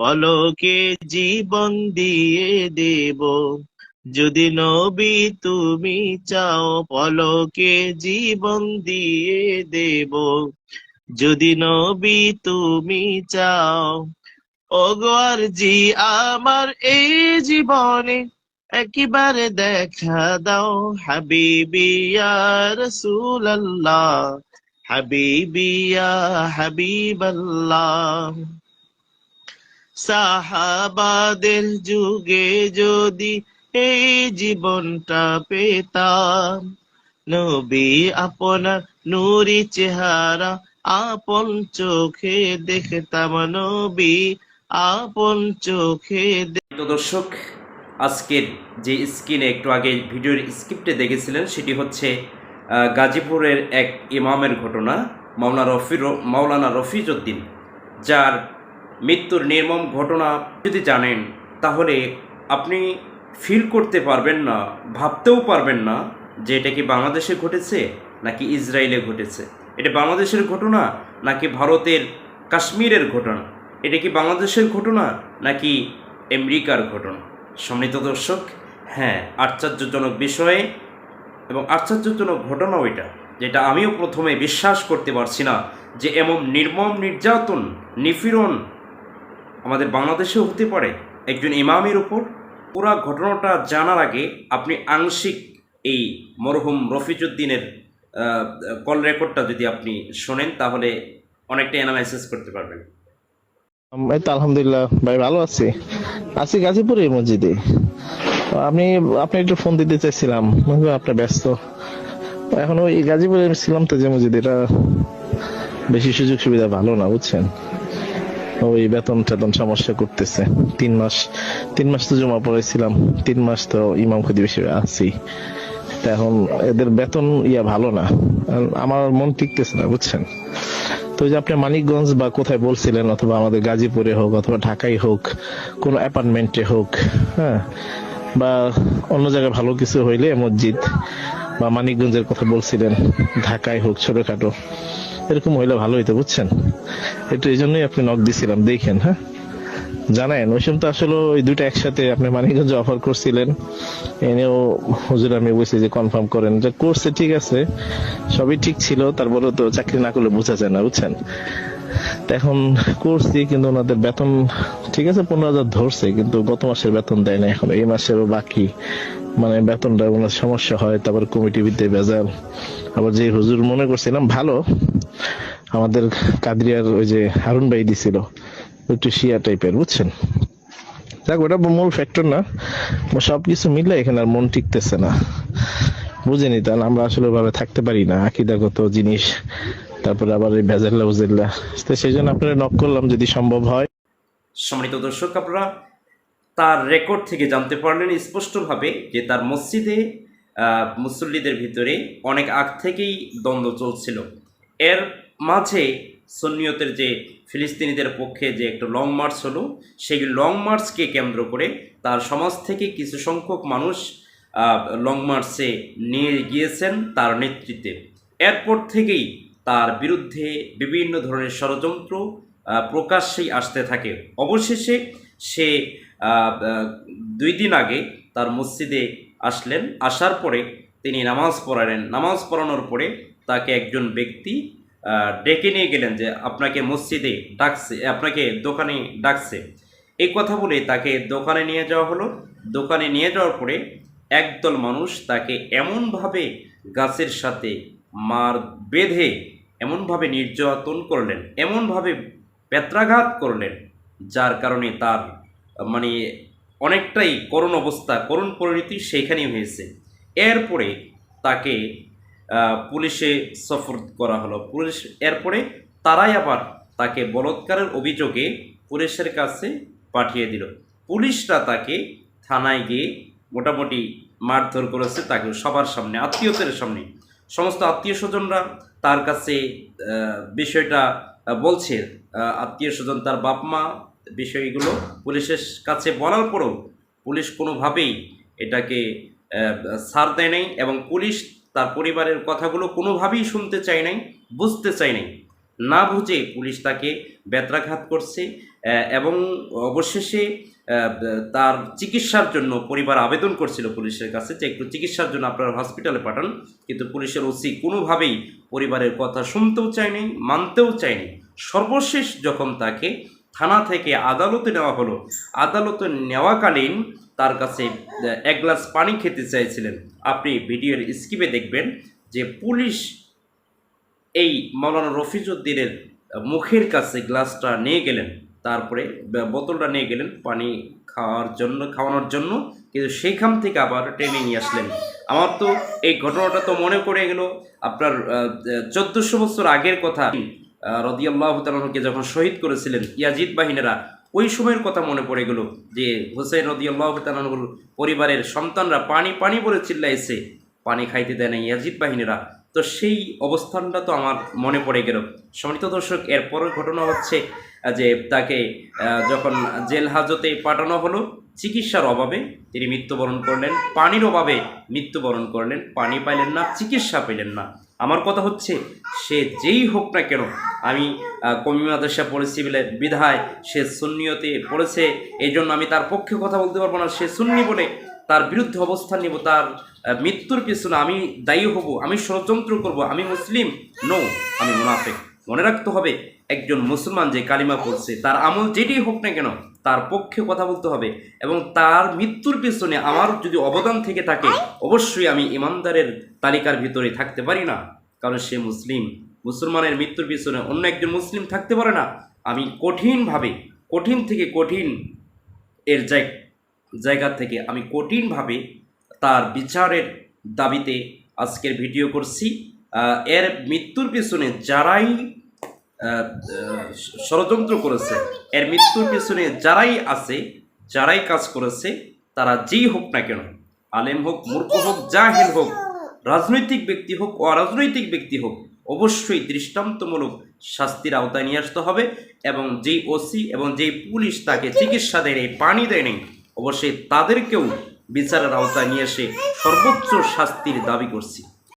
পলকে জীবন দিয়ে দেব। যদি নবী তুমি চাও পলকে জীবন দিয়ে দেব। যদি নবী তুমি চাও, ওগো জি আমার এই জীবনে একেবারে দেখা দাও। হাবিবিয়া রসুল্লাহ হাবিবিয়া হাবিবাল্লাহ। সাহাবাদের যুগে যদি এই জীবনটা পেতাম, নবী আপনার নুরি চেহারা আপন চোখে দেখতাম, নবী আপন চোখে দর্শক, আজকের যে স্ক্রিনে একটু আগে ভিডিওর স্ক্রিপ্টে দেখেছিলেন, সেটি হচ্ছে গাজীপুরের এক ইমামের ঘটনা, মাওলানা রফির মাওলানা রফিজউদ্দিন, যার মৃত্যুর নির্মম ঘটনা যদি জানেন, তাহলে আপনি ফিল করতে পারবেন না, ভাবতেও পারবেন না যে এটা কি বাংলাদেশে ঘটেছে নাকি ইসরায়েলে ঘটেছে। এটা বাংলাদেশের ঘটনা নাকি ভারতের কাশ্মীরের ঘটনা? এটা কি বাংলাদেশের ঘটনা নাকি আমেরিকার ঘটনা? সম্মানিত দর্শক হ্যাঁ আশ্চর্যজনক বিষয়ে এবং আশ্চর্যজনক ঘটনাও এটা, যেটা আমিও প্রথমে বিশ্বাস করতে পারছি না যে এমন নির্মম নির্যাতন, নিপীড়ন আমাদের বাংলাদেশেও হতে পারে একজন ইমামের উপর। পুরা ঘটনাটা জানার আগে আপনি আংশিক এই মরহুম রফিজউদ্দিনের কল রেকর্ডটা যদি আপনি শোনেন, তাহলে অনেকটা অ্যানালাইসিস করতে পারবেন। এই তো আলহামদুলিল্লাহ, ভাই ভালো আছি। আছি গাজীপুরে মসজিদে। আমি, আপনি একটু ফোন দিতে চাইছিলাম, মনে হয় আপনি ব্যস্ত। এখন ওই গাজীপুরে ছিলাম তো যে মসজিদ, এটা বেশি সুযোগ সুবিধা ভালো না, বুঝছেন? ওই বেতন টেতন সমস্যা করতেছে। তিন মাস তিন মাস তো জমা পড়েছিলাম তিন মাস তো ইমাম খদিব হিসেবে আছি। এখন এদের বেতন ইয়া ভালো না। আমার মন টিকতেছে না, বুঝছেন? তো যে আপনি মানিকগঞ্জ বা কোথায় বলছিলেন, অথবা আমাদের গাজীপুরে হোক, অথবা ঢাকায় হোক, কোন অ্যাপার্টমেন্টে হোক হ্যাঁ? বা অন্য জায়গায় ভালো কিছু হইলে মসজিদ বা মানিকগঞ্জের কথা বলছিলেন, ঢাকায় হোক, ছোটখাটো। এরকম হইলে ভালো হইতো, বুঝছেন? একটু এই জন্যই আপনি নক দিছিলাম, দেখেন হ্যাঁ? জানেন, ওই সময় তো আসলে ওই দুইটা একসাথে আপনি মানিকগঞ্জে অফার করছিলেন। এনেও হুজুর আমি বলছি যে কনফার্ম করেন। যে করছে ঠিক আছে, সবই ঠিক ছিল, তারপরে তো চাকরি না করলে বোঝা যায় না, বুঝছেন? এখন করছি, কিন্তু ওনাদের বেতন, ঠিক আছে, পনেরো হাজার ধরছে, কিন্তু গত মাসের বেতন দেয় না এখন। এই মাসেরও বাকি। মানে বেতনটা ওনার সমস্যা হয়, তারপর কমিটি বিদ্যে বেজাল আবার যে হুজুর মনে করছিলাম, ভালো আমাদের কাদরিয়ার ওই যে হারুন ভাই দিছিল, একটু শিয়া টাইপের বুঝছেন? যাক, ওটা মূল ফ্যাক্টর না। সবকিছু মিলে এখানে আর মন টিকতেছে না। বুঝেনি, তাহলে আমরা আসলে ওভাবে থাকতে পারি না, আকিদাগত জিনিস, তারপরে আবার এই ভেজাল্লা উজেল্লা তো সেই জন্য আপনারা নক করলাম যদি সম্ভব হয়। সম্মানিত দর্শক, আপনারা তার রেকর্ড থেকে জানতে পারলেন স্পষ্টভাবে যে তার মসজিদে মুসল্লিদের ভিতরে অনেক আগ থেকেই দ্বন্দ্ব চলছিল। এর মাঝে সন্নিয়তের যে ফিলিস্তিনিদের পক্ষে যে একটা লং মার্চ হলো, সেই লং মার্চকে কেন্দ্র করে তার সমাজ থেকে কিছু সংখ্যক মানুষ লং মার্চে নিয়ে গিয়েছেন তার নেতৃত্বে। এরপর থেকেই তার বিরুদ্ধে বিভিন্ন ধরনের ষড়যন্ত্র প্রকাশ্যেই আসতে থাকে। অবশেষে সে দুই দিন আগে তার মসজিদে আসলেন। আসার পরে তিনি নামাজ পড়ালেন। নামাজ পড়ানোর পরে তাকে একজন ব্যক্তি ডেকে নিয়ে গেলেন যে আপনাকে মসজিদে ডাকছে, আপনাকে দোকানে ডাকছে। এই কথা বলে তাকে দোকানে নিয়ে যাওয়া হলো। দোকানে নিয়ে যাওয়ার পরে একদল মানুষ তাকে এমনভাবে গাছের সাথে মার বেঁধে এমনভাবে নির্যাতন করলেন, এমনভাবে পেত্রাঘাত করলেন, যার কারণে তার মানে অনেকটাই করুণ অবস্থা, করুণ পরিণতি সেইখানেই হয়েছে। এরপরে তাকে পুলিশে সফর করা হলো। পুলিশ এরপরে তারাই আবার তাকে বলৎকারের অভিযোগে পুলিশের কাছে পাঠিয়ে দিল। পুলিশরা তাকে থানায় গিয়ে মোটামুটি মারধর করেছে তাকে সবার সামনে, আত্মীয়দের সামনে। সমস্ত আত্মীয় স্বজনরা তার কাছে বিষয়টা বলছে। আত্মীয় স্বজন তার বাপ মা বিষয়গুলো পুলিশের কাছে বলার পরেও পুলিশ কোনোভাবেই এটাকে ছাড় দেয় নাই এবং পুলিশ তার পরিবারের কথাগুলো কোনোভাবেই শুনতে চায় নাই, বুঝতে চায় নাই। না বুঝে পুলিশ তাকে বেত্রাঘাত করছে এবং অবশেষে তার চিকিৎসার জন্য পরিবার আবেদন করছিল পুলিশের কাছে যে একটু চিকিৎসার জন্য আপনারা হসপিটালে পাঠান, কিন্তু পুলিশের ওসি কোনোভাবেই পরিবারের কথা শুনতেও চায়নি মানতেও চায়নি সর্বশেষ যখন তাকে থানা থেকে আদালতে নেওয়া হলো, আদালতে নেওয়াকালীন তার কাছে এক গ্লাস পানি খেতে চাইছিলেন। আপনি ভিডিওর স্কিপে দেখবেন যে পুলিশ এই মৌলানা রফিজউদ্দিনের মুখের কাছে গ্লাসটা নিয়ে গেলেন। তারপরে বোতলটা নিয়ে গেলেন পানি খাওয়ার জন্য, খাওয়ানোর জন্য। কিন্তু সেইখান থেকে আবার টেনে নিয়ে আসলেন। আমার তো এই ঘটনাটা তো মনে পড়ে গেল, আপনার চোদ্দোশো বছর আগের কথা। রদিয়াল্লাহ তালকে যখন শহীদ করেছিলেন, ইয়াজিদ বাহিনীরা ওই সময়ের কথা মনে পড়ে গেল যে হোসেন রদিয়াল্লাহ তালুর পরিবারের সন্তানরা পানি পানি বলে চিল্লাইছে, পানি খাইতে দেয় না ইয়াজিদ বাহিনীরা। তো সেই অবস্থানটা তো আমার মনে পড়ে গেল। সম্মানিত দর্শক এরপরের ঘটনা হচ্ছে যে তাকে যখন জেল হাজতে পাঠানো হলো, চিকিৎসার অভাবে তিনি মৃত্যুবরণ করলেন, পানির অভাবে মৃত্যুবরণ করলেন, পানি পাইলেন না, চিকিৎসা পেলেন না। আমার কথা হচ্ছে, সে যেই হোক না কেন, আমি কমি মাদ্রাসা পড়েছি বলে বিধায় সে সুন্নিয়তে পড়েছে এই জন্য আমি তার পক্ষে কথা বলতে পারব না, সে সুন্নি বলে তার বিরুদ্ধে অবস্থান নিব, তার মৃত্যুর পিছনে আমি দায়ী হব, আমি ষড়যন্ত্র করব, আমি মুসলিম নো আমি মুনাফেক। মনে রাখতে হবে একজন মুসলমান যে কালিমা পড়ছে, তার আমল যেটি হোক না কেন, তার পক্ষে কথা বলতে হবে এবং তার মৃত্যুর পিছনে আমার যদি অবদান থেকে থাকে, অবশ্যই আমি ইমানদারের তালিকার ভিতরে থাকতে পারি না। কারণ সে মুসলিম। মুসলমানের মৃত্যুর পিছনে অন্য একজন মুসলিম থাকতে পারে না। আমি কঠিনভাবে, কঠিন থেকে কঠিন এর জায়- জায়গা থেকে আমি কঠিনভাবে তার বিচারের দাবিতে আজকের ভিডিও করছি। এর মৃত্যুর পিছনে যারাই ষড়যন্ত্র করেছে। এর মৃত্যুর পিছনে যারাই আছে, যারাই কাজ করেছে, তারা যেই হোক না কেন, আলেম হোক, মূর্খ হোক, জাহেল হোক, রাজনৈতিক ব্যক্তি হোক, অরাজনৈতিক ব্যক্তি হোক, অবশ্যই দৃষ্টান্তমূলক শাস্তির আওতায় নিয়ে আসতে হবে এবং যেই ওসি এবং যেই পুলিশ তাকে চিকিৎসা দেয় নাই, পানি দেয় নাই, অবশ্যই তাদেরকেও বিচারের আওতায় নিয়ে এসে সর্বোচ্চ শাস্তির দাবি করছি।